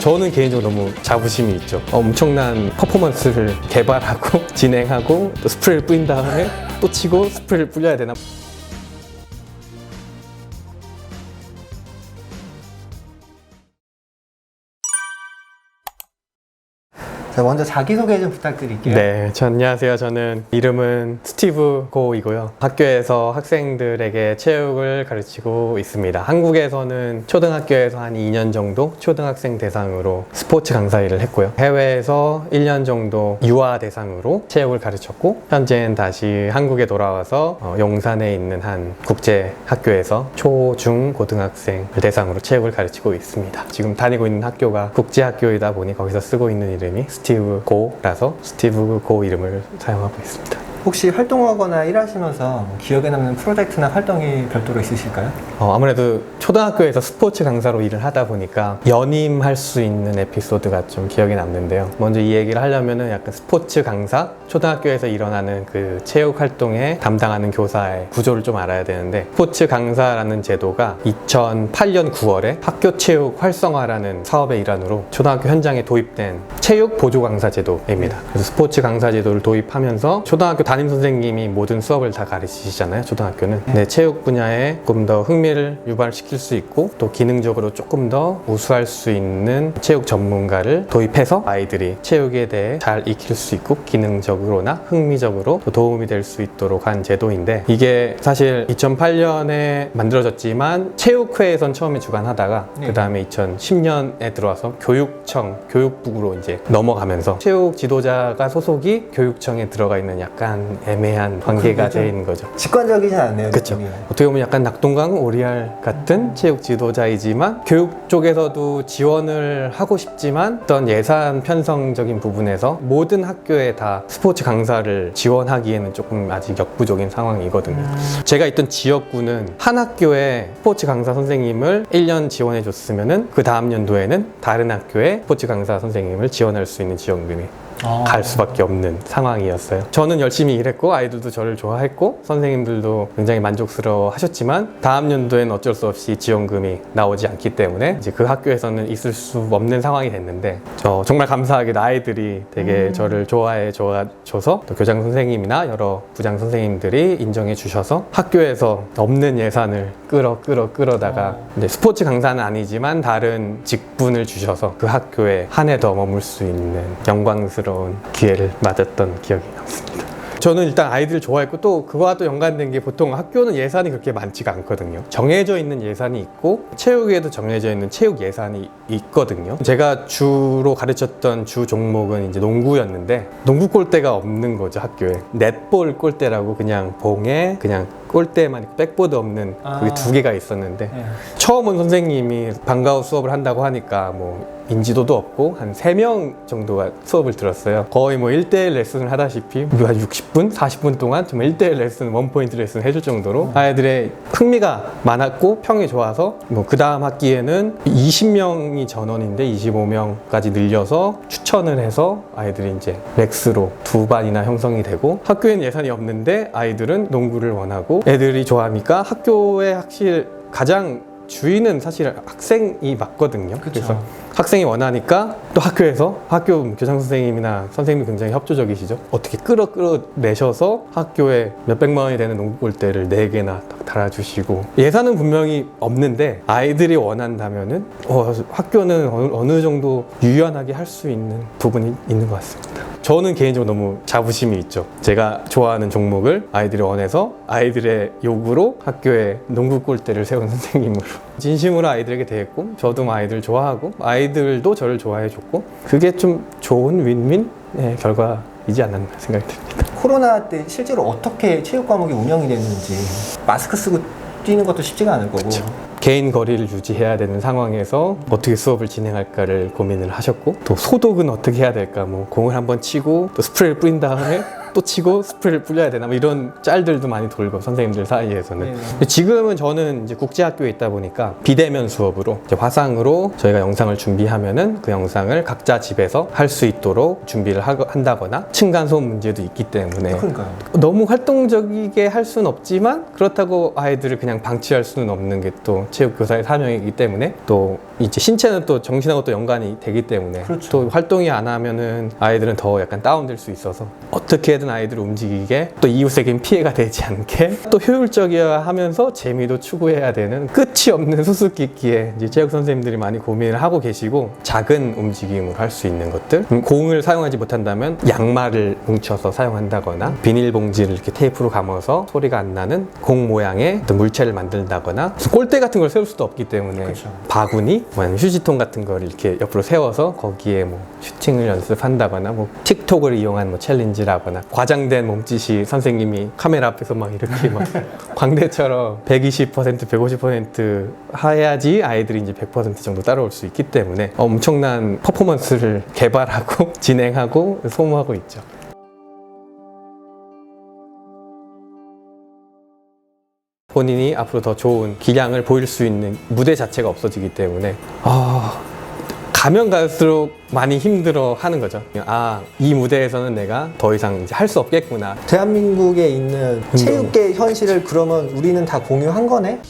저는 개인적으로 너무 자부심이 있죠. 엄청난 퍼포먼스를 개발하고 진행하고 또 스프레이를 뿌린 다음에 또 치고 스프레이를 뿌려야 되나? 먼저 자기소개 좀 부탁드릴게요. 네, 저 안녕하세요. 저는 이름은 스티브 고이고요. 학교에서 학생들에게 체육을 가르치고 있습니다. 한국에서는 초등학교에서 한 2년 정도 초등학생 대상으로 스포츠 강사 일을 했고요. 해외에서 1년 정도 유아 대상으로 체육을 가르쳤고 현재는 다시 한국에 돌아와서 어, 용산에 있는 한 국제 학교에서 초, 중, 고등학생 대상으로 체육을 가르치고 있습니다. 지금 다니고 있는 학교가 국제 학교이다 보니 거기서 쓰고 있는 이름이 스티브 고라서 스티브 고 이름을 사용하고 있습니다. 혹시 활동하거나 일하시면서 뭐 기억에 남는 프로젝트나 활동이 별도로 있으실까요? 어, 아무래도 초등학교에서 스포츠 강사로 일을 하다 보니까 연임할 수 있는 에피소드가 좀 기억에 남는데요. 먼저 이 얘기를 하려면은 약간 스포츠 강사, 초등학교에서 일어나는 그 체육 활동에 담당하는 교사의 구조를 좀 알아야 되는데 스포츠 강사라는 제도가 2008년 9월에 학교 체육 활성화라는 사업의 일환으로 초등학교 현장에 도입된 체육 보조 강사 제도입니다. 그래서 스포츠 강사 제도를 도입하면서 초등학교 담임 선생님이 모든 수업을 다 가르치시잖아요. 초등학교는. 네, 체육 분야에 조금 더 흥미를 유발시킬 수 있고 또 기능적으로 조금 더 우수할 수 있는 체육 전문가를 도입해서 아이들이 체육에 대해 잘 익힐 수 있고 기능적으로나 흥미적으로 또 도움이 될 수 있도록 한 제도인데 이게 사실 2008년에 만들어졌지만 체육회에선 처음에 주관하다가 네. 그 다음에 2010년에 들어와서 교육청 교육부로 이제 넘어가면서 체육 지도자가 소속이 교육청에 들어가 있는 약간 애매한 관계가 돼 있는 거죠. 직관적이지 않네요. 그렇죠. 느낌이. 어떻게 보면 약간 낙동강 오리알 같은 체육 지도자이지만 교육 쪽에서도 지원을 하고 싶지만 어떤 예산 편성적인 부분에서 모든 학교에 다 스포츠 강사를 지원하기에는 조금 아직 역부족인 상황이거든요. 제가 있던 지역구는 한 학교에 스포츠 강사 선생님을 1년 지원해 줬으면은 그 다음 연도에는 다른 학교에 스포츠 강사 선생님을 지원할 수 있는 지원금이 아. 갈 수밖에 없는 상황이었어요. 저는 열심히 일했고 아이들도 저를 좋아했고 선생님들도 굉장히 만족스러워 하셨지만 다음 연도에는 어쩔 수 없이 지원금이 나오지 않기 때문에 이제 그 학교에서는 있을 수 없는 상황이 됐는데 저 정말 감사하게도 아이들이 되게 저를 좋아해 줘서 또 교장 선생님이나 여러 부장 선생님들이 인정해 주셔서 학교에서 없는 예산을 끌어 끌어 끌어다가 이제 스포츠 강사는 아니지만 다른 직분을 주셔서 그 학교에 한 해 더 머물 수 있는 영광스러운 기회를 맞았던 기억이 남습니다. 저는 일단 아이들을 좋아했고 또 그와 또 연관된 게 보통 학교는 예산이 그렇게 많지가 않거든요. 정해져 있는 예산이 있고 체육에도 정해져 있는 체육 예산이 있거든요. 제가 주로 가르쳤던 주 종목은 이제 농구였는데 농구 골대가 없는 거죠 학교에. 넷볼 골대라고 그냥 봉에 그냥 골대만 백보드 없는 그게 아. 두 개가 있었는데 네. 처음 온 선생님이 방과후 수업을 한다고 하니까 뭐 인지도도 없고 한 세 명 정도가 수업을 들었어요. 거의 뭐 1대1 레슨을 하다시피 뭐한 60분, 40분 동안 정말 1대1 레슨, 원포인트 레슨 해줄 정도로 아이들의 흥미가 많았고 평이 좋아서 뭐 그 다음 학기에는 20명이 전원인데 25명까지 늘려서 추천을 해서 아이들이 이제 렉스로 두 반이나 형성이 되고 학교엔 예산이 없는데 아이들은 농구를 원하고 애들이 좋아하니까 학교의 확실 가장 주인은 사실 학생이 맞거든요. 그쵸. 그래서 학생이 원하니까 또 학교에서 학교 교장 선생님이나 선생님이 굉장히 협조적이시죠. 어떻게 끌어 끌어내셔서 학교에 몇백만 원이 되는 농구 골대를 네 개나 딱 달아주시고 예산은 분명히 없는데 아이들이 원한다면은 어, 학교는 어느, 어느 정도 유연하게 할 수 있는 부분이 있는 것 같습니다. 저는 개인적으로 너무 자부심이 있죠. 제가 좋아하는 종목을 아이들이 원해서 아이들의 요구로 학교에 농구 골대를 세운 선생님으로 진심으로 아이들에게 대했고 저도 뭐 아이들 좋아하고 아이들도 저를 좋아해 줬고 그게 좀 좋은 윈윈 의 결과이지 않았나 생각이 듭니다. 코로나 때 실제로 어떻게 체육 과목이 운영이 됐는지 마스크 쓰고 뛰는 것도 쉽지가 않을 거고 개인 거리를 유지해야 되는 상황에서 어떻게 수업을 진행할까를 고민을 하셨고 또 소독은 어떻게 해야 될까 뭐 공을 한번 치고 또 스프레이를 뿌린 다음에 또 치고 스프레이를 뿌려야 되나 뭐 이런 짤들도 많이 돌고 선생님들 사이에서는 네. 근데 지금은 저는 이제 국제학교에 있다 보니까 비대면 수업으로 이제 화상으로 저희가 영상을 준비하면은 그 영상을 각자 집에서 할 수 있도록 준비를 하- 한다거나 층간 소음 문제도 있기 때문에 그러니까요. 너무 활동적이게 할 수는 없지만 그렇다고 아이들을 그냥 방치할 수는 없는 게 또 체육 교사의 사명이기 때문에 또 이제 신체는 또 정신하고 또 연관이 되기 때문에 그렇죠. 또 활동이 안 하면은 아이들은 더 약간 다운될 수 있어서 어떻게든 아이들을 움직이게 또 이웃에겐 피해가 되지 않게 또 효율적이어야 하면서 재미도 추구해야 되는 끝이 없는 수수께끼에 이제 체육 선생님들이 많이 고민을 하고 계시고 작은 움직임으로 할 수 있는 것들 음, 공을 사용하지 못한다면 양말을 뭉쳐서 사용한다거나 비닐봉지를 이렇게 테이프로 감아서 소리가 안 나는 공 모양의 어떤 물체를 만든다거나 골대 같은 걸 세울 수도 없기 때문에 그렇죠. 바구니, 뭐 아니면 휴지통 같은 걸 이렇게 옆으로 세워서 거기에 뭐 슈팅을 연습한다거나 뭐 틱톡을 이용한 뭐 챌린지라거나 과장된 몸짓이 선생님이 카메라 앞에서 막 이렇게 막 광대처럼 120% 150% 해야지 아이들이 이제 100% 정도 따라올 수 있기 때문에 엄청난 퍼포먼스를 개발하고 진행하고 소모하고 있죠. 본인이 앞으로 더 좋은 기량을 보일 수 있는 무대 자체가 없어지기 때문에 아 가면 갈수록 많이 힘들어 하는 거죠. 아 이 무대에서는 내가 더 이상 이제 할 수 없겠구나. 대한민국에 있는 체육계 현실을 그러면 우리는 다 공유한 거네?